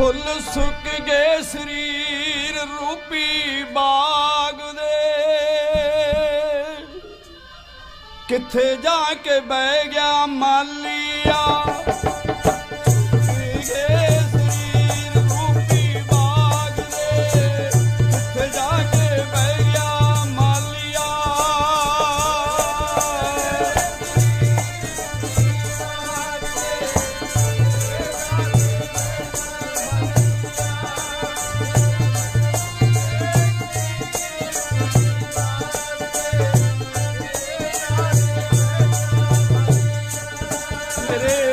ਫੁੱਲ ਸੁੱਕ ਗਏ ਸਰੀਰ ਰੂਪੀ ਬਾਗ ਦੇ। ਕਿੱਥੇ ਜਾ ਕੇ ਬਹਿ ਗਿਆ ਮਾਲੀਆ? রে